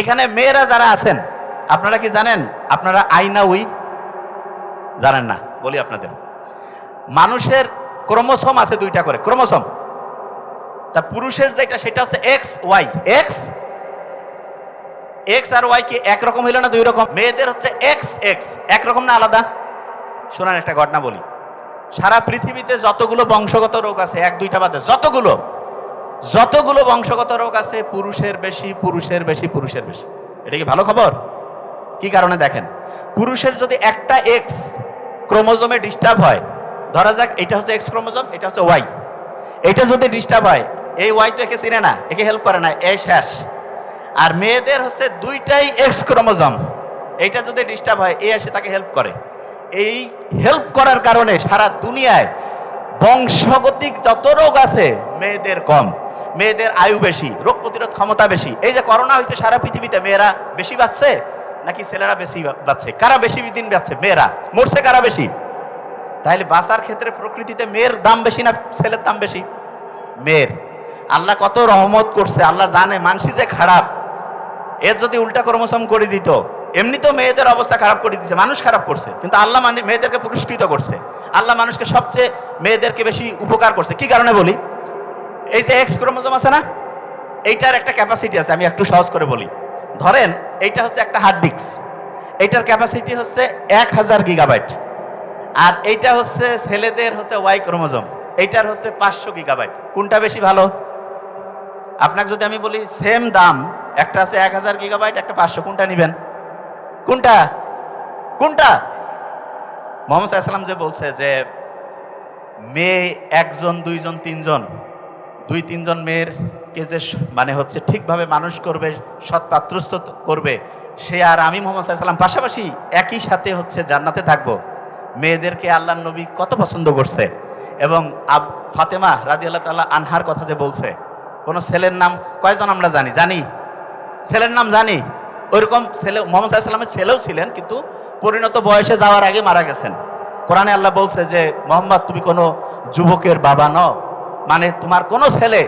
এখানে মেয়েরা যারা আছেন, আপনারা কি জানেন? আপনারা আইনা উই জানেন না, বলি আপনাদের। মানুষের ক্রোমোসোম আছে দুইটা করে, ক্রোমোসোম। তা পুরুষের যেটা, সেটা হচ্ছে এক্স, ওয়াই। এক্স? এক্স আর ওয়াই কি একরকম হইল না দুই রকম মেয়েদের হচ্ছে এক্স এক্স। একরকম না আলাদা? শোনান একটা ঘটনা বলি। সারা পৃথিবীতে যতগুলো বংশগত রোগ আছে, এক দুইটা বাদে, যতগুলো যতগুলো বংশগত রোগ আছে, পুরুষের বেশি পুরুষের বেশি পুরুষের বেশি। এটা কি ভালো খবর? কি কারণে দেখেন? পুরুষের যদি একটা এক্স ক্রোমোজোমে ডিস্টার্ব হয়, ধরা যাক এটা হচ্ছে এক্স ক্রোমোজোম, এটা হচ্ছে ওয়াই এটা যদি ডিস্টার্ব হয়, এই ওয়াই তো একে চিনে না, একে হেল্প করে না, এই শেষ। আর মেয়েদের হচ্ছে দুইটাই এক্স ক্রোমোজম। এইটা যদি ডিস্টার্ব হয় এ এসে তাকে হেল্প করে। এই হেল্প করার কারণে সারা দুনিয়ায় বংশগতিক যত রোগ আছে, মেয়েদের কম। মেয়েদের আয়ু বেশি, রোগ প্রতিরোধ ক্ষমতা বেশি। এই যে করোনা হয়েছে, সারা পৃথিবীতে মেয়েরা বেশি বাঁচছে, নাকি ছেলেরা বেশি বাঁচছে? কারা বেশি দিন বাঁচছে? মেয়েরা। মরছে কারা বেশি? তাহলে বাঁচার ক্ষেত্রে প্রকৃতিতে মেয়ের দাম বেশি না ছেলের দাম বেশি? মেয়ের। আল্লাহ কত রহমত করছে, আল্লাহ জানে, মানসি যে খারাপ, এর যদি উল্টা ক্রমসম করে দিত এমনি তো মেয়েদের অবস্থা খারাপ করে দিচ্ছে মানুষ খারাপ করছে, কিন্তু আল্লাহ মানে মেয়েদেরকে পুরস্কৃত করছে। আল্লাহ মানুষকে সবচেয়ে মেয়েদেরকে বেশি উপকার করছে। কি কারণে বলি? এই যে এক্স ক্রোমোজোম আছে না, এইটার একটা ক্যাপাসিটি আছে, আমি একটু সহজ করে বলি। ধরেন, এইটা হচ্ছে একটা হার্ড ডিস্ক এইটার ক্যাপাসিটি হচ্ছে এক হাজার গিগাবাইট আর এইটা হচ্ছে ছেলেদের হচ্ছে ওয়াই ক্রোমোজোম। এইটার হচ্ছে পাঁচশো গিগাবাইট কোনটা বেশি ভালো? আপনাকে যদি আমি বলি সেম দাম, একটা আছে এক হাজার গিগাবাইট একটা পাঁচশো, কোনটা নেবেন? কোনটা? কোনটা? মোহাম্মদ সাল্লাম যে বলছে যে, মেয়ে একজন, দুইজন, তিনজন দুই, তিনজন মেয়ের কে যে মানে হচ্ছে ঠিকভাবে মানুষ করবে, সৎ পাত্রস্থ করবে, সে আর আমি মোহাম্মদ সাল্লাম পাশাপাশি একই সাথে হচ্ছে জান্নাতে থাকব। মেয়েদেরকে আল্লাহ নবী কত পছন্দ করছে। এবং আব ফাতেমা রাজি আল্লাহ তাল্লাহ আনহার কথা যে বলছে, কোনো ছেলের নাম কয়জন আমরা জানি? জানি। ছেলের নাম জানি। ওইরকম ছেলে মোহাম্মদ সাল্লামের ছেলেও ছিলেন, কিন্তু পরিণত বয়সে যাওয়ার আগে মারা গেছেন। কোরআনে আল্লাহ বলছে যে, মোহাম্মদ, তুমি কোনো যুবকের বাবা নও। মানে তোমার কোনো ছেলে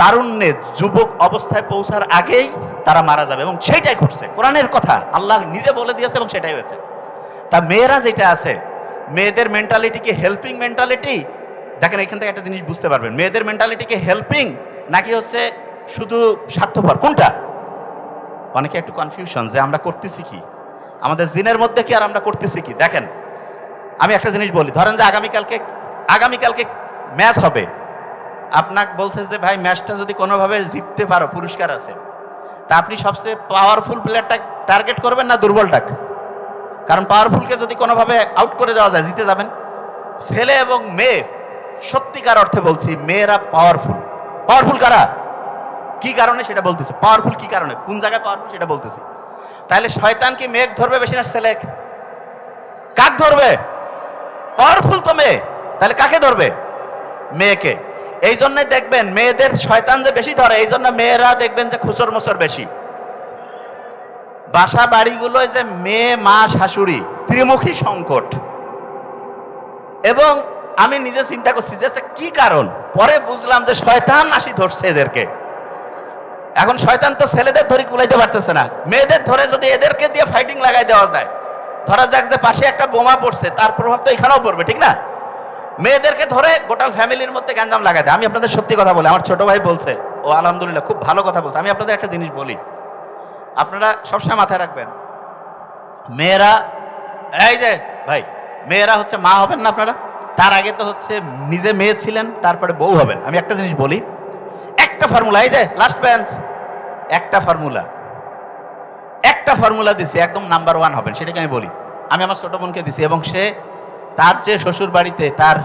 তারুণ্যে যুবক অবস্থায় পৌঁছার আগেই তারা মারা যাবে এবং সেটাই ঘটছে। কোরআনের কথা আল্লাহ নিজে বলে দিয়েছে এবং সেটাই হয়েছে। তা মেয়েরা যেটা আছে, মেয়েদের মেন্টালিটি কি হেল্পিং মেন্টালিটি দেখেন এখান থেকে একটা জিনিস বুঝতে পারবেন। মেয়েদের মেন্টালিটি কি হেল্পিং নাকি হচ্ছে শুধু স্বার্থপর? কোনটা? অনেকে একটু কনফিউশন যে আমরা করতেছি কি? আমাদের জিনের মধ্যে কি আর আমরা করতেছি কি? দেখেন, আমি একটা জিনিস বলি। ধরেন যে আগামীকালকে আগামীকালকে ম্যাচ হবে। আপনাকে বলছে যে, ভাই, ম্যাচটা যদি কোনোভাবে জিততে পারো, পুরস্কার আছে। তা আপনি সবচেয়ে পাওয়ারফুল প্লেয়ারটা টার্গেট করবেন না দুর্বলটাকে? কারণ পাওয়ারফুলকে যদি কোনোভাবে আউট করে দেওয়া যায়, জিতে যাবেন। ছেলে এবং মেয়ে, সত্যিকার অর্থে বলছি, মেয়েরা পাওয়ারফুল পাওয়ারফুল কারা? কি কারণে সেটা বলতেছে? পাওয়ারফুল কি কারণে? কোন জায়গায় পাওয়ারফুল সেটা বলতেছি। তাহলে শয়তান কি মেঘ ধরবে বেশি না ছেলে? কাক ধরবে? পাওয়ারফুল তো মেয়ে। তাহলে কাকে ধরবে? মেয়েকে। এই জন্যই দেখবেন মেয়েদের শয়তান যে বেশি ধরে এই জন্য মেয়েরা দেখবেন যে খুচর মুচর বেশি। বাসা বাড়িগুলোয় যে মেয়ে, মা, শাশুড়ি, ত্রিমুখী সংকট। এবং আমি নিজে চিন্তা করছি যে কি কারণ? পরে বুঝলাম যে শয়তান আসি ধরছে এদেরকে। এখন শয়তান তো ছেলেদের ধরে কুলাইতে পারতেছে না। মেয়েদের ধরে যদি এদেরকে দিয়ে ফাইটিং লাগাই দেওয়া যায়, ধরা যাক যে পাশে একটা বোমা পড়ছে, তার প্রভাব তো এখানেও পড়বে, ঠিক না? মেয়েদেরকে ধরে গোটাল ফ্যামিলির মধ্যে গ্যাঞ্জাম দেয় আমি আপনাদের সত্যি কথা বলি, আমার ছোট ভাই বলছে, ও আলহামদুলিল্লাহ খুব ভালো কথা বলছে। আমি আপনাদের একটা জিনিস বলি, আপনারা সবসময় মাথায় রাখবেন, মেয়েরা, এই যে ভাই, মেয়েরা হচ্ছে মা হবেন না আপনারা? তার আগে তো হচ্ছে নিজে মেয়ে ছিলেন, তারপরে বউ হবেন। আমি একটা জিনিস বলি, একটা ফর্মুলা এই যে লাস্ট বেঞ্চ একটা ফর্মুলা একটা ফর্মুলা দিছি, একদম নাম্বার ওয়ান হবেন, সেটাকে আমি বলি। আমি আমার ছোট বোনকে দিছি এবং সে তার যে শ্বশুর বাড়িতে তার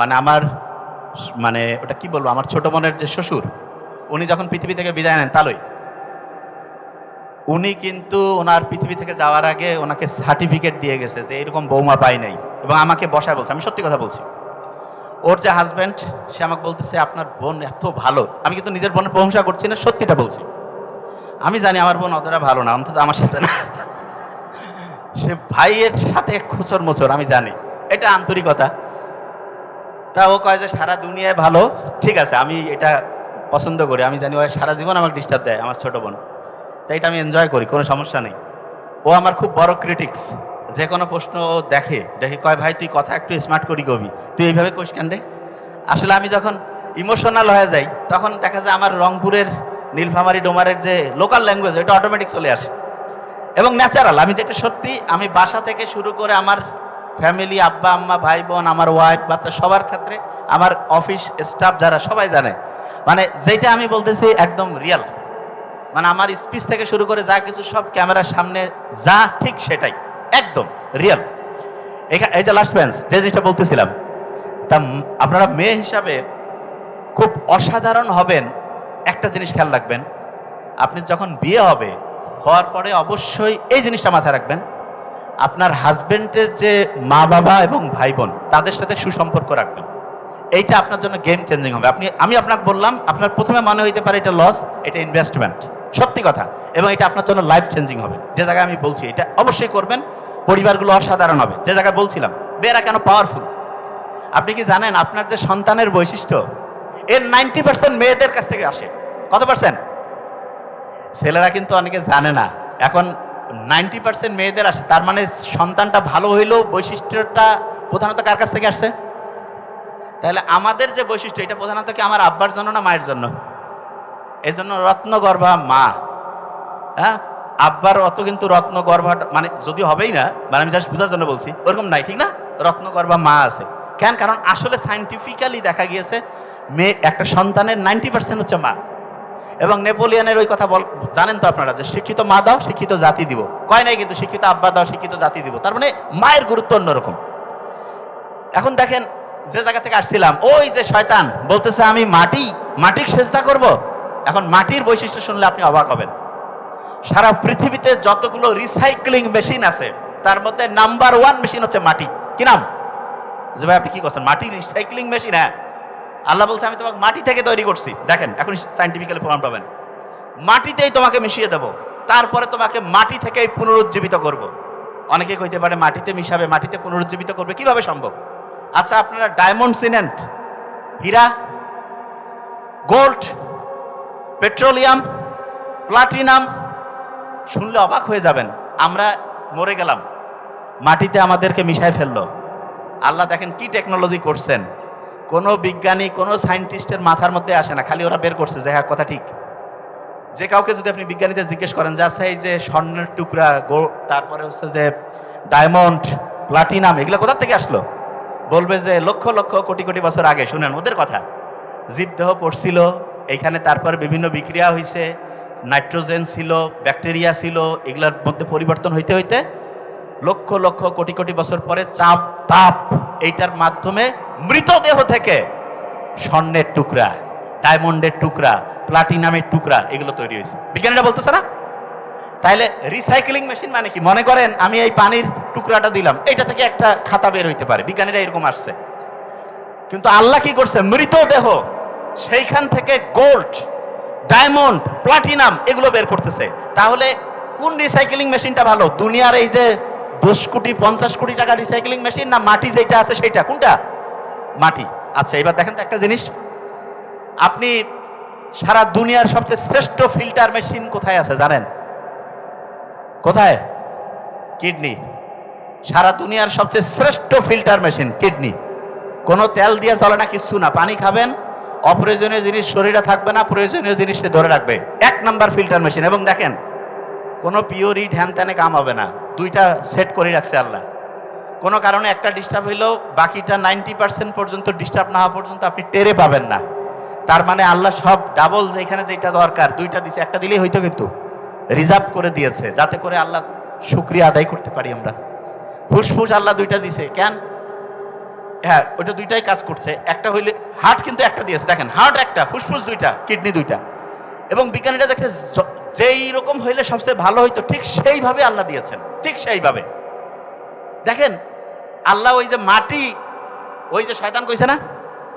মানে আমার মানে ওটা কি বলব, আমার ছোট বোনের যে শ্বশুর, উনি যখন পৃথিবী থেকে বিদায় নেন, তালই। উনি কিন্তু ওনার পৃথিবী থেকে যাওয়ার আগে ওনাকে সার্টিফিকেট দিয়ে গেছে যে এরকম বৌমা পাই নাই এবং আমাকে বসায় বলছে। আমি সত্যি কথা বলছি। ওর যে হাজব্যান্ড সে আমাকে বলতেছে, আপনার বোন এত ভালো। আমি কিন্তু নিজের বোনের প্রশংসা করছি না, সত্যিটা বলছি। আমি জানি আমার বোন অতটা ভালো না, অন্তত আমার সাথে না। সে ভাইয়ের সাথে খুচর মোচর, আমি জানি। এটা আন্তরিকতা। তা ও কয় যে, সারা দুনিয়ায় ভালো, ঠিক আছে, আমি এটা পছন্দ করি। আমি জানি ও সারা জীবন আমাকে ডিস্টার্ব দেয়, আমার ছোট বোন। তাই এটা আমি এনজয় করি, কোনো সমস্যা নেই। ও আমার খুব বড় ক্রিটিক্স যে কোনো প্রশ্ন ও দেখে দেখে কয়, ভাই, তুই কথা একটু স্মার্ট করি কবি, তুই এইভাবে কোষ রে? আসলে আমি যখন ইমোশনাল হয়ে যাই, তখন দেখা যায় আমার রংপুরের নীলফামারি ডোমারের যে লোকাল ল্যাঙ্গুয়েজ ওটা অটোমেটিক চলে আসে। এবং ন্যাচারাল আমি যেটা সত্যি, আমি বাসা থেকে শুরু করে আমার ফ্যামিলি আব্বা, আম্মা, ভাই, বোন, আমার ওয়াইফ বাচ্চা সবার ক্ষেত্রে, আমার অফিস স্টাফ যারা সবাই জানে মানে যেটা আমি বলতেছি একদম রিয়াল মানে আমার স্পিচ থেকে শুরু করে যা কিছু সব ক্যামেরার সামনে যা ঠিক সেটাই, একদম রিয়েল এই যে লাস্ট বেঞ্চ যে জিনিসটা বলতেছিলাম, তা আপনারা মেয়ে হিসাবে খুব অসাধারণ হবেন, একটা জিনিস খেয়াল রাখবেন, আপনি যখন বিয়ে হবে হওয়ার পরে অবশ্যই এই জিনিসটা মাথায় রাখবেন, আপনার হাজবেন্ডের যে মা বাবা এবং ভাই বোন, তাদের সাথে সুসম্পর্ক রাখবেন। এইটা আপনার জন্য গেম চেঞ্জিং হবে। আপনি, আমি আপনাকে বললাম, আপনার প্রথমে মনে হইতে পারে এটা লস এটা ইনভেস্টমেন্ট সত্যি কথা। এবং এটা আপনার জন্য লাইফ চেঞ্জিং হবে। যে জায়গায় আমি বলছি, এটা অবশ্যই করবেন, পরিবারগুলো অসাধারণ হবে। যে জায়গায় বলছিলাম, মেয়েরা কেন পাওয়ারফুল আপনি কি জানেন, আপনার যে সন্তানের বৈশিষ্ট্য, এর নাইনটি পার্সেন্ট মেয়েদের কাছ থেকে আসে। কত পার্সেন্ট ছেলেরা কিন্তু অনেকে জানে না। এখন নাইনটি পার্সেন্ট মেয়েদের আসে, তার মানে সন্তানটা ভালো হইলেও বৈশিষ্ট্যটা প্রধানত কার কাছ থেকে আসছে তাহলে আমাদের যে বৈশিষ্ট্য, এটা প্রধানত কি আমার আব্বার জন্য না মায়ের জন্য? এই জন্য রত্নগর্ভা মা। হ্যাঁ? আব্বার অত কিন্তু রত্নগর্ভা মানে যদি হবেই না মানে আমি জাস্ট বোঝার জন্য বলছি, ওরকম নাই, ঠিক না? রত্নগর্ভা মা আছে। কেন? কারণ আসলে সাইন্টিফিক্যালি দেখা গিয়েছে, মেয়ে, একটা সন্তানের নাইনটি পার্সেন্ট হচ্ছে মা। এবং নেপোলিয়ানের ওই কথা বল, জানেন তো আপনারা যে শিক্ষিত মা দাও, শিক্ষিত জাতি দিব। কয় নাই কিন্তু শিক্ষিত আব্বা দাও, শিক্ষিত জাতি দিব। তার মানে মায়ের গুরুত্ব অন্যরকম। এখন দেখেন যে জায়গা থেকে আসছিলাম, ওই যে শয়তান বলতেছে, আমি মাটি, মাটির চেষ্টা করব? এখন মাটির বৈশিষ্ট্য শুনলে আপনি অবাক হবেন। সারা পৃথিবীতে যতগুলো রিসাইক্লিং মেশিন আছে, তার মধ্যে নাম্বার ওয়ান মেশিন হচ্ছে মাটি। কি নাম? যে ভাই আপনি কি করছেন? মাটির রিসাইক্লিং মেশিন হ্যাঁ। আল্লাহ বলছে, আমি তোমাকে মাটি থেকে তৈরি করছি। দেখেন, এখন সাইন্টিফিক্যালি প্রমাণ পাবেন। মাটিতেই তোমাকে মিশিয়ে দেব, তারপরে তোমাকে মাটি থেকেই পুনরুজ্জীবিত করব। অনেকে কইতে পারে, মাটিতে মিশাবে, মাটিতে পুনরুজ্জীবিত করবে, কীভাবে সম্ভব? আচ্ছা আপনারা ডায়মন্ড সিনেন্ট হীরা, গোল্ড, পেট্রোলিয়াম, প্লাটিনাম শুনলে অবাক হয়ে যাবেন, আমরা মরে গেলাম। মাটিতে আমাদেরকে মিশায় ফেলল। আল্লাহ দেখেন কি টেকনোলজি করছেন। কোনো বিজ্ঞানী, কোনো সায়েন্টিস্টের মাথার মধ্যে আসে না, খালি ওরা বের করছে যে হ্যাঁ কথা ঠিক। যে কাউকে যদি আপনি বিজ্ঞানীদের জিজ্ঞেস করেন যে আচ্ছা এই যে স্বর্ণের টুকরা গো তারপরে হচ্ছে যে, ডায়মন্ড, প্লাটিনাম এগুলো কোথা থেকে আসলো? বলবে যে, লক্ষ লক্ষ, কোটি কোটি বছর আগে। শুনেন, ওদের কথা। জীবদেহ পড়ছিল, এইখানে তারপরে বিভিন্ন বিক্রিয়া হয়েছে নাইট্রোজেন ছিল, ব্যাকটেরিয়া ছিল, এগুলোর মধ্যে পরিবর্তন হইতে হইতে লক্ষ লক্ষ কোটি কোটি বছর পরে চাপ, তাপ, এইটার মাধ্যমে মৃতদেহ থেকে স্বর্ণের টুকরা, ডায়মন্ডের টুকরা, প্লাটিনামের টুকরা এগুলো তৈরি হয়েছে। বিজ্ঞানীরা বলতেছে না? তাহলে রিসাইকেলিং মেশিন মানে কি? মনে করেন আমি এই পানির টুকরাটা দিলাম এটা থেকে একটা খাতা বের হইতে পারে, বিজ্ঞানীরা এরকম আসছে। কিন্তু আল্লাহ কি করছে? মৃতদেহ সেইখান থেকে গোল্ড ডায়মন্ড প্লাটিনাম এগুলো বের করতেছে। তাহলে কোন রিসাইকেলিং মেশিনটা ভালো? দুনিয়ার এই যে দশ কোটি, পঞ্চাশ কোটি টাকা রিসাইকেলিং মেশিন না মাটি যেটা আছে সেটা? কোনটা? মাটি। আচ্ছা এবার দেখেন তো একটা জিনিস। আপনি সারা দুনিয়ার সবচেয়ে শ্রেষ্ঠ ফিল্টার মেশিন কোথায় আছে জানেন? কোথায়? কিডনি। সারা দুনিয়ার সবচেয়ে শ্রেষ্ঠ ফিল্টার মেশিন কিডনি। কোনো তেল দিয়ে চলে না, কিছু না। পানি খাবেন, অপ্রয়োজনীয় জিনিস শরীরে থাকবে না, প্রয়োজনীয় জিনিসটা ধরে রাখবে। এক নাম্বার ফিল্টার মেশিন এবং দেখেন, কোনো পিওরি ঢ্যান ত্যানে কাম হবে না। দুইটা সেট করে রাখছে আল্লাহ। কোনো কারণে একটা ডিস্টার্ব হইলেও বাকিটা নাইনটি পার্সেন্ট পর্যন্ত ডিস্টার্ব না হওয়া পর্যন্ত আপনি টেরে পাবেন না। তার মানে আল্লাহ সব ডাবল যেখানে যেটা দরকার, দুইটা দিছে, একটা দিলেই হইতো কিন্তু। রিজার্ভ করে দিয়েছে, যাতে করে আল্লাহ শুক্রিয়া আদায় করতে পারি আমরা। ফুসফুস আল্লাহ দুইটা দিছে, কেন? হ্যাঁ ওইটা দুইটাই কাজ করছে। একটা হইলে হার্ট কিন্তু একটা দিয়েছে। দেখেন হার্ট একটা, ফুসফুস দুইটা কিডনি দুইটা। এবং বিজ্ঞানীরা দেখছে যেই রকম হইলে সবচেয়ে ভালো হইতো, ঠিক সেইভাবে আল্লাহ দিয়েছেন, ঠিক সেইভাবে। দেখেন, আল্লাহ ওই যে মাটি, ওই যে শয়তান কইছে না,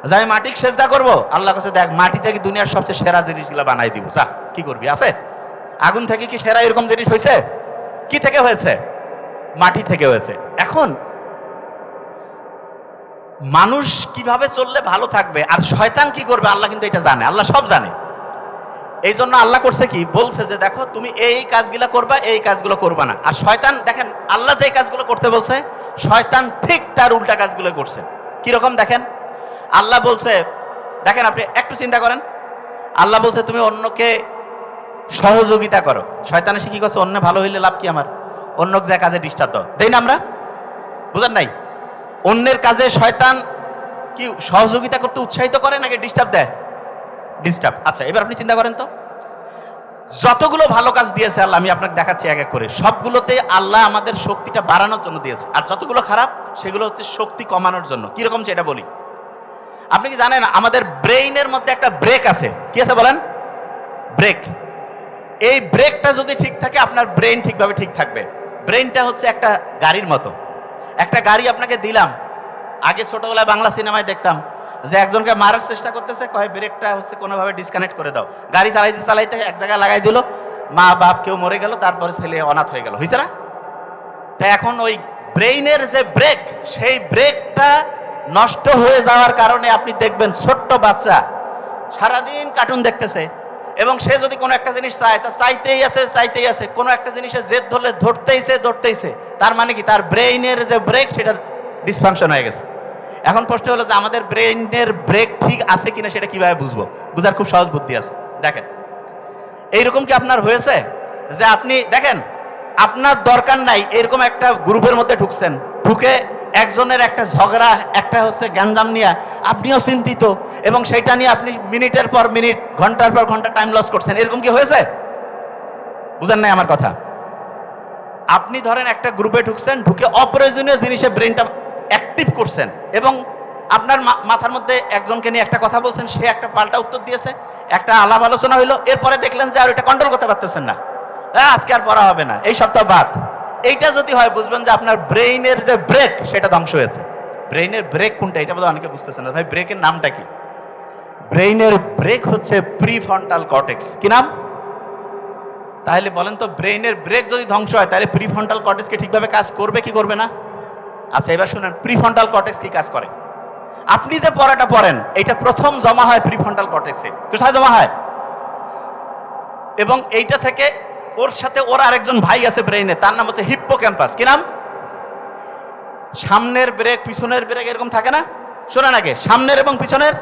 যে আমি মাটিক সেজদা করব আল্লাহ কাছে দেখ, মাটি থেকে দুনিয়ার সবচেয়ে সেরা জিনিসগুলো বানাই দিব। যা, কি করবি, আছে? আগুন থেকে কি সেরা এরকম জিনিস হয়েছে কি থেকে হয়েছে? মাটি থেকে হয়েছে। এখন, মানুষ কীভাবে চললে ভালো থাকবে, আর শয়তান কি করবে, আল্লাহ কিন্তু এটা জানে, আল্লাহ সব জানে। এই জন্য আল্লাহ করছে কি? বলছে যে, দেখো, তুমি এই কাজগুলো করবা, এই কাজগুলো করবা না। আর শয়তান, দেখেন, আল্লাহ যে কাজগুলো করতে বলছে, শয়তান ঠিক তার উল্টা কাজগুলো করছে। কীরকম দেখেন? আল্লাহ বলছে, দেখেন আপনি একটু চিন্তা করেন। আল্লাহ বলছে, তুমি অন্যকে সহযোগিতা করো। শয়তান এসে কি করছে? অন্য ভালো হইলে লাভ কি আমার? অন্য যে কাজে ডিস্টার্ব দাও। তাই না আমরা? বুঝেন নাই? অন্যের কাজে শয়তান কি সহযোগিতা করতে উৎসাহিত করে নাকি ডিস্টার্ব দেয়? ডিস্টার্ব আচ্ছা এবার আপনি চিন্তা করেন তো। যতগুলো ভালো কাজ দিয়েছে আল্লাহ, আমি আপনাকে দেখাচ্ছি এক এক করে। সবগুলোতে আল্লাহ আমাদের শক্তিটা বাড়ানোর জন্য দিয়েছে। আর যতগুলো খারাপ, সেগুলো হচ্ছে শক্তি কমানোর জন্য। কীরকম সেটা বলি? আপনি কি জানেন, আমাদের ব্রেইনের মধ্যে একটা ব্রেক আছে। কি আছে বলেন? ব্রেক। এই ব্রেকটা যদি ঠিক থাকে, আপনার ব্রেন ঠিকভাবে ঠিক থাকবে। ব্রেনটা হচ্ছে একটা গাড়ির মতো। একটা গাড়ি আপনাকে দিলাম। আগে ছোটবেলায় বাংলা সিনেমায় দেখতাম। যে একজনকে মারার চেষ্টা করতেছে, কয়, ব্রেকটা হচ্ছে কোনোভাবে ডিসকানেক্ট করে দাও। গাড়ি চালাইতে চালাইতে এক জায়গায় লাগাই দিল। মা, বাপ কেউ মরে গেল, তারপরে ছেলে অনাথ হয়ে গেল। হয়েছে না? তা এখন ওই ব্রেইনের যে ব্রেক, সেই ব্রেকটা নষ্ট হয়ে যাওয়ার কারণে আপনি দেখবেন ছোট্ট বাচ্চা সারাদিন কার্টুন দেখতেছে এবং সে যদি কোনো একটা জিনিস চায়, তা চাইতেই আছে চাইতেই আছে। কোনো একটা জিনিসের জেদ ধরলে ধরতেইছে ধরতেইছে। তার মানে কি? তার ব্রেইনের যে ব্রেক সেটা ডিসফাংশন হয়ে গেছে। এখন প্রশ্ন হলো যে আমাদের ব্রেইনের ব্রেক ঠিক আছে কিনা সেটা কীভাবে বুঝব? বুঝার খুব সহজ বুদ্ধি আছে। দেখেন, এইরকম কি আপনার হয়েছে যে আপনি, দেখেন, আপনার দরকার নাই এরকম একটা গ্রুপের মধ্যে ঢুকছেন, ঢুকে একজনের একটা ঝগড়া, একটা হচ্ছে গ্যাঞ্জাম নিয়ে আপনিও চিন্তিত এবং সেটা নিয়ে আপনি মিনিটের পর মিনিট, ঘণ্টার পর ঘণ্টা টাইম লস করছেন, এরকম কি হয়েছে? বুঝেন নাই আমার কথা। আপনি ধরেন একটা গ্রুপে ঢুকছেন, ঢুকে অপ্রয়োজনীয় জিনিসে ব্রেনটা অ্যাক্টিভ করছেন এবং আপনার মাথার মধ্যে একজনকে নিয়ে একটা কথা বলছেন, সে একটা পাল্টা উত্তর দিয়েছে, একটা আলাপ আলোচনা হইল, এরপরে দেখলেন যে আর এটা কন্ট্রোল করতে পারতেছেন না। হ্যাঁ আজকে আর পড়া হবে না। এই সপ্তাহ বাদ। এইটা যদি হয়, বুঝবেন যে আপনার ব্রেইনের যে ব্রেক, সেটা ধ্বংস হয়েছে। ব্রেইনের ব্রেক কোনটা? এটা বোধহয় অনেকে বুঝতেছেন না। ভাই, ব্রেকের নামটা কি? ব্রেইনের ব্রেক হচ্ছে প্রিফ্রন্টাল কর্টেক্স। কি নাম? তাহলে বলেন তো, ব্রেইনের ব্রেক যদি ধ্বংস হয়, তাহলে প্রিফ্রন্টাল কর্টেক্সকে ঠিকভাবে কাজ করবে কি করবে না? আচ্ছা এবার শুনেন প্রিফ্রন্টাল কর্টেক্স কি কাজ করে? আপনি যে পড়াটা পড়েন, এটা প্রথম জমা হয় প্রিফ্রন্টাল কর্টেক্সে কোথায় জমা হয়? এবং এইটা থেকে ওর সাথে ওর আরেকজন ভাই আছে ব্রেইনে তার নাম হচ্ছে হিপ্পো ক্যাম্পাস কি নাম? সামনের ব্রেক পিছনের ব্রেক এরকম থাকে না? শোনেন আগে, সামনের এবং পিছনের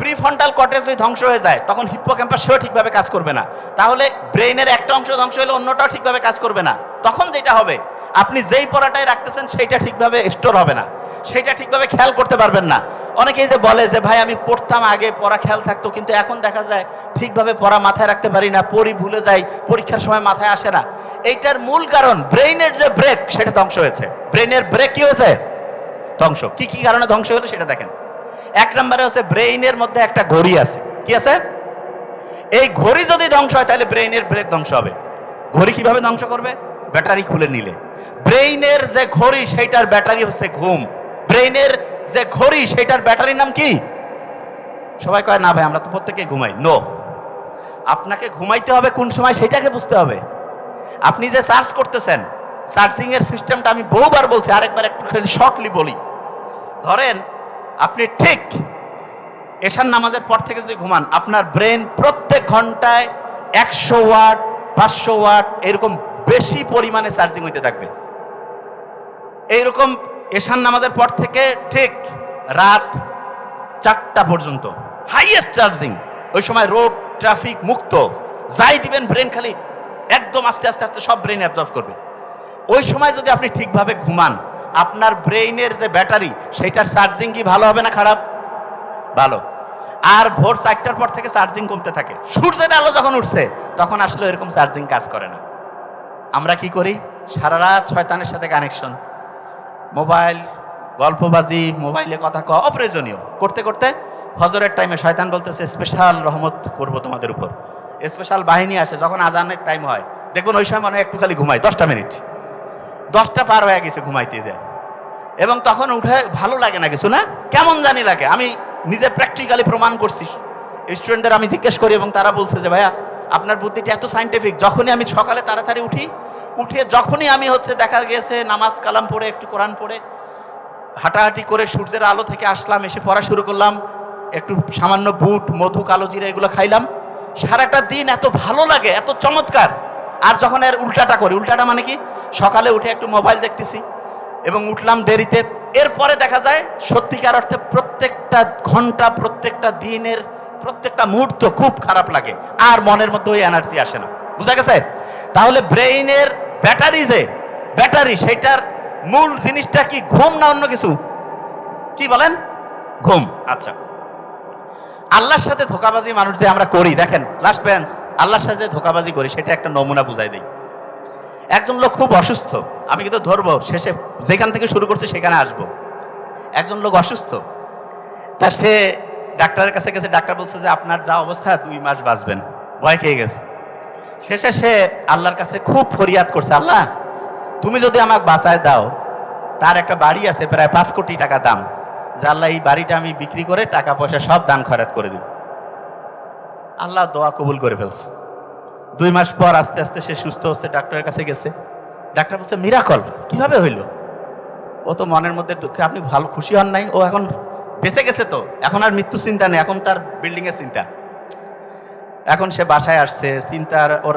প্রিফ্রন্টাল কর্টেক্স যদি ধ্বংস হয়ে যায়, তখন হিপ্পো ক্যাম্পাস সেও ঠিকভাবে কাজ করবে না। তাহলে ব্রেইনের একটা অংশ ধ্বংস হলে অন্যটাও ঠিকভাবে কাজ করবে না। তখন যেটা হবে আপনি যেই পড়াটাই রাখতেছেন, সেইটা ঠিকভাবে স্টোর হবে না। সেটা ঠিকভাবে খেয়াল করতে পারবেন না। অনেকেই যে বলে যে, ভাই, আমি পড়তাম আগে, পড়া খেয়াল থাকতো, কিন্তু এখন দেখা যায় ঠিকভাবে পড়া মাথায় রাখতে পারি না, পড়ি ভুলে যাই, পরীক্ষার সময় মাথায় আসে না। এইটার মূল কারণ, ব্রেইনের যে ব্রেক, সেটা ধ্বংস হয়েছে। ব্রেইনের ব্রেক কি হয়েছে? ধ্বংস। কি কি কারণে ধ্বংস হলো সেটা দেখেন। এক নম্বরে হচ্ছে ব্রেইনের মধ্যে একটা ঘড়ি আছে। কি আছে? এই ঘড়ি যদি ধ্বংস হয়, তাহলে ব্রেইনের ব্রেক ধ্বংস হবে। ঘড়ি কীভাবে ধ্বংস করবে? ব্যাটারি খুলে নিলে। ব্রেইনের যে ঘড়ি, সেইটার ব্যাটারি হচ্ছে ঘুম। ব্রেইনের যে ঘড়ি, সেইটার ব্যাটারির নাম কি? সবাই কয়, না ভাই, আমরা তো প্রত্যেকে ঘুমাই। নো আপনাকে ঘুমাইতে হবে কোন সময় সেটাকে বুঝতে হবে। আপনি যে সার্চ করতেছেন সার্চিং এর সিস্টেমটা আমি বহুবার বলছি, আরেকবার একটু শর্টলি বলি। ধরেন, আপনি ঠিক এশার নামাজের পর থেকে যদি ঘুমান, আপনার ব্রেন প্রত্যেক ঘন্টায় একশো ওয়াট, পাঁচশো ওয়াট, এরকম বেশি পরিমাণে চার্জিং হইতে থাকবে। এইরকম এশান নামাজের পর থেকে ঠিক রাত চারটা পর্যন্ত হাইয়েস্ট চার্জিং ওই সময় রোড ট্রাফিক মুক্ত। যাই দিবেন ব্রেন খালি একদম আস্তে আস্তে আস্তে সব ব্রেন অ্যাবজর্ব করবে। ওই সময় যদি আপনি ঠিকভাবে ঘুমান, আপনার ব্রেইনের যে ব্যাটারি, সেটার চার্জিং কি ভালো হবে না খারাপ? ভালো। আর ভোর চারটার পর থেকে চার্জিং কমতে থাকে। সূর্যের আলো যখন উঠছে, তখন আসলে এরকম চার্জিং কাজ করে না। আমরা কি করি? সারা রাত শয়তানের সাথে কানেকশন মোবাইল, গল্পবাজি, মোবাইলে কথা কওয়া অপ্রয়োজনীয়। করতে করতে ফজরের টাইমে শয়তান বলতেছে, স্পেশাল রহমত করব তোমাদের উপর। স্পেশাল বাহিনী আসে, যখন আজানের টাইম হয়। দেখুন ওই সময় মনে একটু খালি ঘুমায়, দশটা মিনিট দশটা পার হয়ে গেছে ঘুমাইতে যায়। এবং তখন উঠে ভালো লাগে না কিছু, না? কেমন জানি লাগে। আমি নিজে প্র্যাকটিক্যালি প্রমাণ করছি। স্টুডেন্টদের আমি জিজ্ঞেস করি এবং তারা বলছে যে, ভাইয়া আপনার বুদ্ধিটা এত সাইন্টিফিক যখনই আমি সকালে তাড়াতাড়ি উঠি, উঠে যখনই আমি হচ্ছে দেখা গেছে নামাজ কালাম পড়ে, একটু কোরআন পড়ে, হাঁটাহাঁটি করে সূর্যের আলো থেকে আসলাম, এসে পড়া শুরু করলাম, একটু সামান্য বুট, মধু, কালো জিরা এগুলো খাইলাম। সারাটা দিন এত ভালো লাগে, এত চমৎকার। আর যখন এর উল্টাটা করি, উল্টাটা মানে কি? সকালে উঠে একটু মোবাইল দেখতেছি এবং উঠলাম দেরিতে। এরপরে দেখা যায়, সত্যিকার অর্থে প্রত্যেকটা ঘণ্টা, প্রত্যেকটা দিনের প্রত্যেকটা মুহূর্ত খুব খারাপ লাগে, আর মনের মধ্যে ওই এনার্জি আসে না। বুঝা গেছে? তাহলে ব্রেইনের ব্যাটারি যে, ব্যাটারি সেটার মূল জিনিসটা কি ঘুম না অন্য কিছু? কি বলেন? ঘুম। আচ্ছা। আল্লাহর সাথে ধোকাবাজি মানুষ যে আমরা করি, দেখেন লাস্ট বেঞ্চ আল্লাহর সাথে ধোকাবাজি করি, সেটা একটা নমুনা বুঝাই দিই। একজন লোক খুব অসুস্থ, আমি কিন্তু ধরবো, শেষে যেখান থেকে শুরু করছি সেখানে আসব। একজন লোক অসুস্থ, তা সে ডাক্তারের কাছে গেছে, ডাক্তার বলছে যে আপনার যা অবস্থা, দুই মাস বাঁচবেন। ভয় খেয়ে গেছে। শেষে সে আল্লাহর কাছে খুব ফরিয়াদ করছে, আল্লাহ, তুমি যদি আমাকে বাঁচায় দাও, তার একটা বাড়ি আছে প্রায় পাঁচ কোটি টাকা দাম। যে আল্লাহ, এই বাড়িটা আমি বিক্রি করে টাকা পয়সা সব দান খরচ করে দিব আল্লাহ দোয়া কবুল করে ফেলছে। দুই মাস পর আস্তে আস্তে সে সুস্থ হচ্ছে, ডাক্তারের কাছে গেছে। ডাক্তার বলছে, মিরাকল, কীভাবে হইল? ও তো মনের মধ্যে দুঃখে, আপনি ভালো খুশি হন নাই? ও এখন বেঁচে গেছে তো। এখন আর মৃত্যু চিন্তা নেই, এখন তার বিল্ডিংয়ের চিন্তা। এখন সে বাসায় আসছে, চিন্তার ওর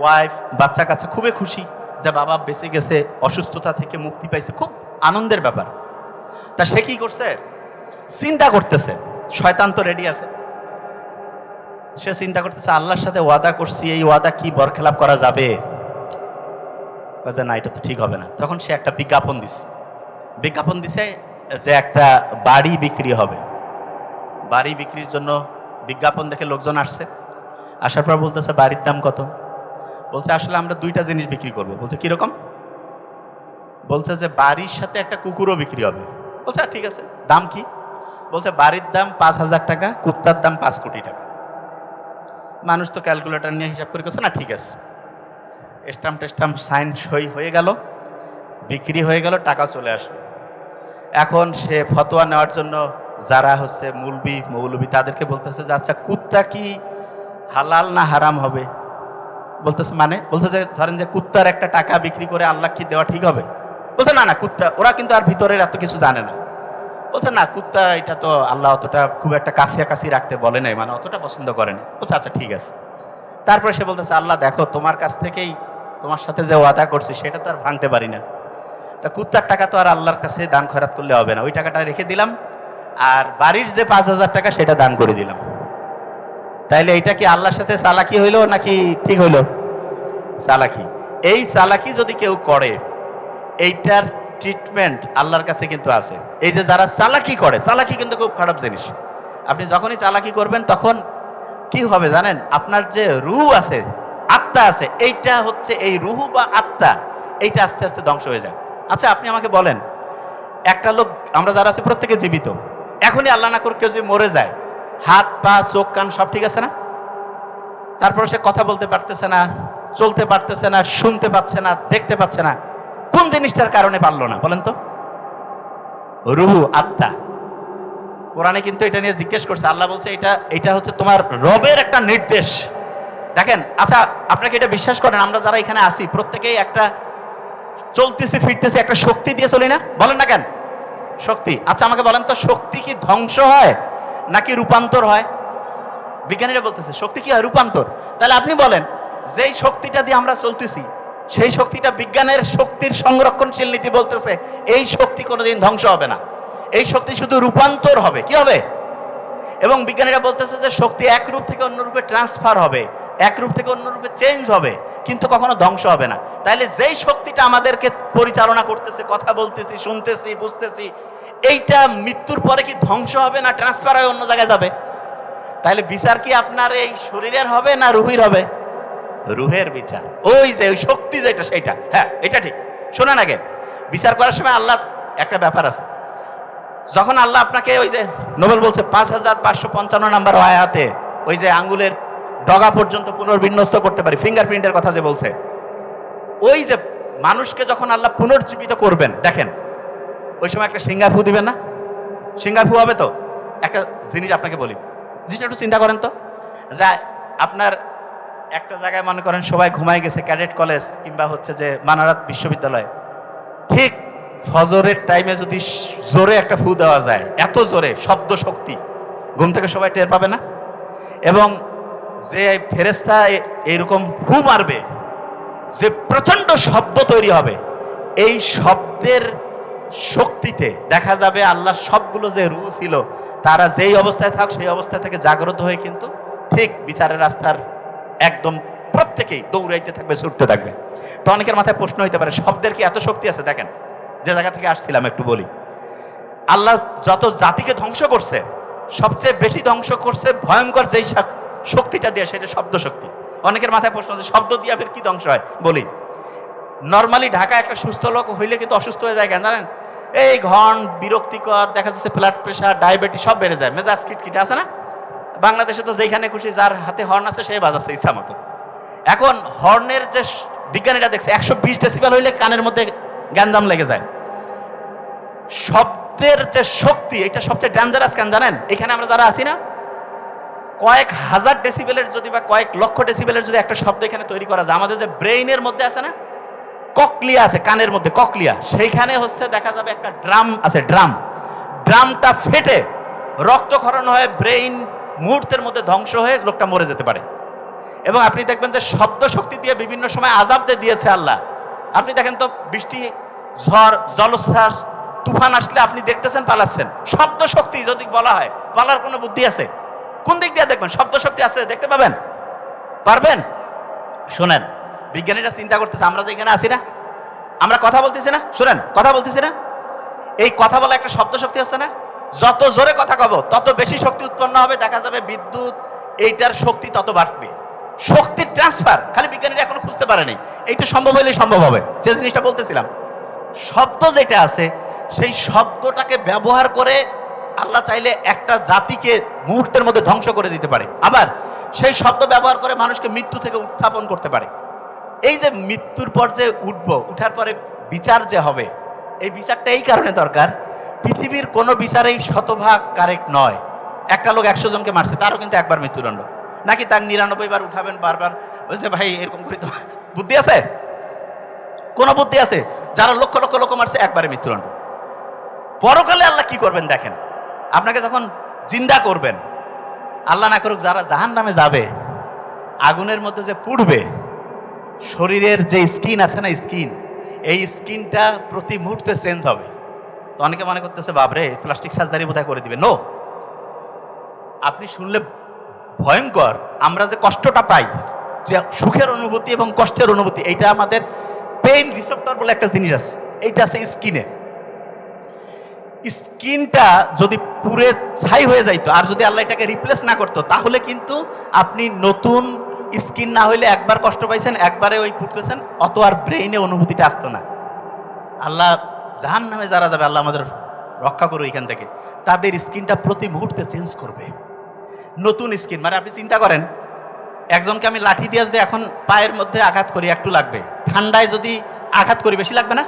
ওয়াইফ বাচ্চা কাচ্চা খুবই খুশি যে বাবা বেঁচে গেছে, অসুস্থতা থেকে মুক্তি পাইছে, খুব আনন্দের ব্যাপার। তা সে কি করছে? চিন্তা করতেছে, শয়তান তো রেডি আছে। সে চিন্তা করতেছে, আল্লাহর সাথে ওয়াদা করছি, এই ওয়াদা কি বরখেলাপ করা যাবে? না, এটা তো ঠিক হবে না। তখন সে একটা বিজ্ঞাপন দিছে। বিজ্ঞাপন দিছে যে একটা বাড়ি বিক্রি হবে। বাড়ি বিক্রির জন্য বিজ্ঞাপন দেখে লোকজন আসছে। আসার পর বলতেছে বাড়ির দাম কত? বলছে আসলে আমরা দুইটা জিনিস বিক্রি করব। বলছে কীরকম বলছে যে বাড়ির সাথে একটা কুকুরও বিক্রি হবে। বলছে "আচ্ছা, ঠিক আছে। দাম কি? বলছে বাড়ির দাম পাঁচ হাজার টাকা কুত্তার দাম পাঁচ কোটি টাকা। মানুষ তো ক্যালকুলেটর নিয়ে হিসাব করে করছে না ঠিক আছে। স্টাম্প টেস্টাম্প সাইন সই হয়ে গেল বিক্রি হয়ে গেল টাকা চলে আসলো। এখন সে ফতোয়া নেওয়ার জন্য যারা হচ্ছে মৌলবি মৌলবি তাদেরকে বলতেছে যে আচ্ছা কুত্তা কি হালাল না হারাম হবে? বলতেছে মানে বলছে যে, ধরেন যে কুত্তার একটা টাকা বিক্রি করে আল্লাহ কি দেওয়া ঠিক হবে? বলছে, না না, কুত্তা, ওরা কিন্তু আর ভিতরের এত কিছু জানে না। বলছে, না, কুত্তা এটা তো আল্লাহ অতটা খুব একটা কাছিয়াকাছি রাখতে বলে নাই মানে অতটা পছন্দ করেনি বলছে আচ্ছা ঠিক আছে। তারপরে সে বলতেছে, আল্লাহ, দেখো, তোমার কাছ থেকেই তোমার সাথে যে ওয়াদা করছি, সেটা তো আর ভাঙতে পারি না। তা কুত্তার টাকা তো আর আল্লাহর কাছে দান খরাত করলে হবে না। ওই টাকাটা রেখে দিলাম, আর বাড়ির যে পাঁচ হাজার টাকা সেটা দান করে দিলাম। তাইলে এইটা কি আল্লাহর সাথে চালাকি হইল নাকি ঠিক হইল? চালাকি। এই চালাকি যদি কেউ করে, এইটার ট্রিটমেন্ট আল্লাহর কাছে কিন্তু আছে। এই যে যারা চালাকি করে, চালাকি কিন্তু খুব খারাপ জিনিস। আপনি যখনই চালাকি করবেন, তখন কি হবে জানেন? আপনার যে রুহ আছে, আত্মা আছে, এইটা হচ্ছে এই রুহু বা আত্মা, এইটা আস্তে আস্তে ধ্বংস হয়ে যায়। আচ্ছা আপনি আমাকে বলেন, একটা লোক, আমরা যারা আছি প্রত্যেকে জীবিত, এখনই আল্লাহ না করে কেউ যদি মরে যায়, হাত, পা, চোখ, কান সব ঠিক আছে না? তারপর সে কথা বলতে পারতেছে না, চলতে পারতেছে না, শুনতে পাচ্ছে না, দেখতে পাচ্ছে না, কোন জিনিসটার কারণে পারল না, বলেন তো? রুহু, আত্মা। কোরআনে কিন্তু এটা নিয়ে জিজ্ঞেস করছে, আল্লাহ বলছে, এটা এটা হচ্ছে তোমার রবের একটা নির্দেশ। দেখেন আচ্ছা আপনাকে এটা বিশ্বাস করেন, আমরা যারা এখানে আসি প্রত্যেকেই একটা চলতেছি, ফিরতেছি, একটা শক্তি দিয়ে চলি না? বলেন না কেন? শক্তি। আচ্ছা আমাকে বলেন তো, শক্তি কি ধ্বংস হয় নাকি রূপান্তর হয়? বিজ্ঞানীরা বলতেছে, শক্তি কি হয়? রূপান্তর। তাহলে আপনি বলেন, যেই শক্তিটা দিয়ে আমরা চলতেছি, সেই শক্তিটা বিজ্ঞানের শক্তির সংরক্ষণশীল নীতি বলতেছে, এই শক্তি কোনোদিন ধ্বংস হবে না। এই শক্তি শুধু রূপান্তর হবে। কি হবে? এবং বিজ্ঞানীরা বলতেছে যে শক্তি এক রূপ থেকে অন্য রূপে ট্রান্সফার হবে। এক রূপ থেকে অন্য রূপে চেঞ্জ হবে, কিন্তু কখনো ধ্বংস হবে না। তাইলে যেই শক্তিটা আমাদেরকে পরিচালনা করতেছে, কথা বলতেছি, শুনতেছি, বুঝতেছি, এইটা মৃত্যুর পরে কি ধ্বংস হবে না ট্রান্সফার হয়ে অন্য জায়গায় যাবে? তাহলে বিচার কি আপনার এই শরীরের হবে না রুহির হবে? রুহের বিচার। ওই যে, ওই শক্তি যেটা সেইটা হ্যাঁ এটা ঠিক। শোনেন আগে, বিচার করার সময় আল্লাহ একটা ব্যাপার আছে। যখন আল্লাহ আপনাকে ওই যে নোবেল বলছে পাঁচ হাজার পাঁচশো পঞ্চান্ন নাম্বার আয়াতে, ওই যে আঙ্গুলের ডগা পর্যন্ত পুনর্বিন্যস্ত করতে পারি। ফিঙ্গারপ্রিন্টের কথা যে বলছে। ওই যে মানুষকে যখন আল্লাহ পুনর্জীবিত করবেন, দেখেন, ওই সময় একটা সিঙ্গার ফু দিবেন না? সিঙ্গার ফু হবে তো? একটা জিনিস আপনাকে বলি। জিনিসটা একটু চিন্তা করেন তো। যা আপনার একটা জায়গায় মনে করেন সবাই ঘুমায় গেছে, ক্যাডেট কলেজ কিংবা হচ্ছে যে মানারাত বিশ্ববিদ্যালয়। ঠিক ফজরের টাইমে যদি জোরে একটা ফু দেওয়া যায়, এত জোরে শব্দ শক্তি ঘুম থেকে সবাই টের পাবে না? এবং যে ফেরেস্তা এ- এরকম ফু মারবে, যে প্রচণ্ড শব্দ তৈরি হবে, এই শব্দের শক্তিতে দেখা যাবে আল্লাহ সবগুলো যে রু ছিল, তারা যেই অবস্থায় থাক, সেই অবস্থা থেকে জাগ্রত হয়ে কিন্তু ঠিক বিচারের রাস্তার একদম প্রত্যেকেই দৌড়াইতে থাকবে, ছুটতে থাকবে। তো অনেকের মাথায় প্রশ্ন হইতে পারে, শব্দের কি এত শক্তি আছে? দেখেন, যে জায়গা থেকে আসছিলাম একটু বলি। আল্লাহ যত জাতিকে ধ্বংস করছে, সবচেয়ে বেশি ধ্বংস করছে ভয়ঙ্কর যেই শক্তিটা দিয়ে, সেটা শব্দ শক্তি অনেকের মাথায় প্রশ্ন আছে, শব্দ দিয়ে ফের কি ধ্বংস হয়? বলি। নর্মালি ঢাকা একটা সুস্থ লোক হইলে কিন্তু অসুস্থ হয়ে যায় কেন জানেন? এই ঘন, বিরক্তিকর, দেখা যাচ্ছে ব্লাড প্রেশার ডায়াবেটিস সব বেড়ে যায়। মেজাজ খিটখিটে, আছে না? বাংলাদেশে তো যেখানে খুশি, যার হাতে হর্ন আছে সে বাজাচ্ছে ইচ্ছা মতো। এখন হর্নের যে বিজ্ঞানীরা দেখছে, একশো বিশ ডেসিবেল হইলে কানের মধ্যে গ্যাঞ্জাম লেগে যায়। শব্দের যে শক্তি, এটা সবচেয়ে ডেঞ্জারাস কেন জানেন? এখানে আমরা যারা আছি না কয়েক হাজার ডেসিবেলের যদি বা কয়েক লক্ষ ডেসিবেলের যদি একটা শব্দ এখানে তৈরি করা যায়, আমাদের যে ব্রেইনের মধ্যে আছে না, ককলিয়া আছে, কানের মধ্যে, ককলিয়া, সেইখানে হচ্ছে দেখা যাবে একটা ড্রাম আছে, ড্রাম। ড্রামটা ফেটে রক্তক্ষরণ হয়ে ব্রেইন মুহূর্তের মধ্যে ধ্বংস হয়ে লোকটা মরে যেতে পারে। এবং আপনি দেখবেন যে শব্দ শক্তি দিয়ে বিভিন্ন সময় আজাব যে দিয়েছে আল্লাহ। আপনি দেখেন তো বৃষ্টি, ঝড়, জলোচ্ছ্বাস, তুফান আসলে আপনি দেখতেছেন, পালাচ্ছেন। শব্দ শক্তি যদি বলা হয় পালার কোনো বুদ্ধি আছে? কোন দিক দিয়ে দেখবেন? শব্দ শক্তি আছে, দেখতে পাবেন? পারবেন? শোনেন, বিজ্ঞানীরা চিন্তা করতেছে, আমরা যে এখানে আছি না? আমরা কথা বলতেছি না? শোনেন, কথা বলতেছি না? এই কথা বলা একটা শব্দ শক্তি হচ্ছে না? যত জোরে কথা কব, তত বেশি শক্তি উৎপন্ন হবে, দেখা যাবে বিদ্যুৎ, এইটার শক্তি তত বাড়বে। শক্তির ট্রান্সফার খালি বিজ্ঞানীরা এখনও খুঁজতে পারেনি। এইটা সম্ভব হলেই সম্ভব হবে, যে জিনিসটা বলতেছিলাম। শব্দ যেটা আছে, সেই শব্দটাকে ব্যবহার করে আল্লাহ চাইলে একটা জাতিকে মুহূর্তের মধ্যে ধ্বংস করে দিতে পারে। আবার সেই শব্দ ব্যবহার করে মানুষকে মৃত্যু থেকে উত্থাপন করতে পারে। এই যে মৃত্যুর পর যে উঠবো, উঠার পরে বিচার যে হবে, এই বিচারটা এই কারণে দরকার, পৃথিবীর কোনো বিচারেই শতভাগ কারেক্ট নয়। একটা লোক একশো জনকে মারছে, তারও কিন্তু একবার মৃত্যুদণ্ড। নাকি তার নিরানব্বই বার উঠাবেন, বারবার বলছে, ভাই, এরকম করি তো বুদ্ধি আছে? কোনো বুদ্ধি আছে? যারা লক্ষ লক্ষ লোক মারছে, একবারে মৃত্যুদণ্ড। পরকালে আল্লাহ কি করবেন দেখেন। আপনাকে যখন জিন্দা করবেন, আল্লাহ না করুক যারা জাহান নামে যাবে, আগুনের মধ্যে যে পুড়বে, শরীরের যে স্কিন আছে না স্কিন, এই স্কিনটা প্রতি মুহূর্তে চেঞ্জ হবে। তো অনেকে মনে করতেছে বাবরে প্লাস্টিক সার্জারি বোধহয় করে দিবে। নো আপনি শুনলে ভয়ঙ্কর, আমরা যে কষ্টটা পাই, যে সুখের অনুভূতি এবং কষ্টের অনুভূতি, এইটা আমাদের পেইন রিসেপ্টর বলে একটা জিনিস আছে, এইটা আছে স্কিনে। স্কিনটা যদি পুরে ছাই হয়ে যাইতো, আর যদি আল্লাহ এটাকে রিপ্লেস না করতো, তাহলে কিন্তু আপনি নতুন স্কিন না হইলে একবার কষ্ট পাইছেন, একবারে ওই পুড়তেছেন, অত আর ব্রেইনে অনুভূতিটা আসতো না। আল্লাহ জাহান নামে যারা যাবে, আল্লাহ আমাদের রক্ষা করো এখান থেকে। তাদের স্কিনটা প্রতি মুহূর্তে চেঞ্জ করবে। নতুন স্কিন মানে আপনি চিন্তা করেন, একজনকে আমি লাঠি দিয়ে যদি এখন পায়ের মধ্যে আঘাত করি, একটু লাগবে। ঠান্ডায় যদি আঘাত করি, বেশি লাগবে না?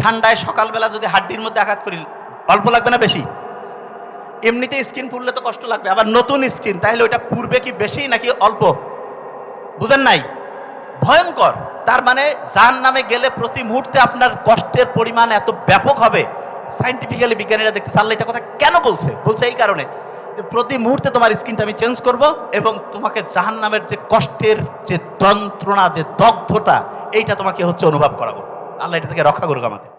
ঠান্ডায় সকালবেলা যদি হাড্ডির মধ্যে আঘাত করি, অল্প লাগবে না বেশি? এমনিতে স্কিন পুড়লে তো কষ্ট লাগবে, আবার নতুন স্কিন তাহলে ওইটা পুড়বে কি বেশি নাকি অল্প? বুঝেন নাই? ভয়ঙ্কর। তার মানে জান নামে গেলে প্রতি মুহূর্তে আপনার কষ্টের পরিমাণ এত ব্যাপক হবে। সাইন্টিফিক্যালি বিজ্ঞানীরা দেখতে আল্লাহ এটা কথা কেন বলছে? বলছে এই কারণে যে প্রতি মুহূর্তে তোমার স্কিনটা আমি চেঞ্জ করব এবং তোমাকে জাহান নামের যে কষ্টের যে যন্ত্রণা, যে দগ্ধতা, এইটা তোমাকে হচ্ছে অনুভব করাবো। আল্লাহ এটা থেকে রক্ষা করুক আমাদের।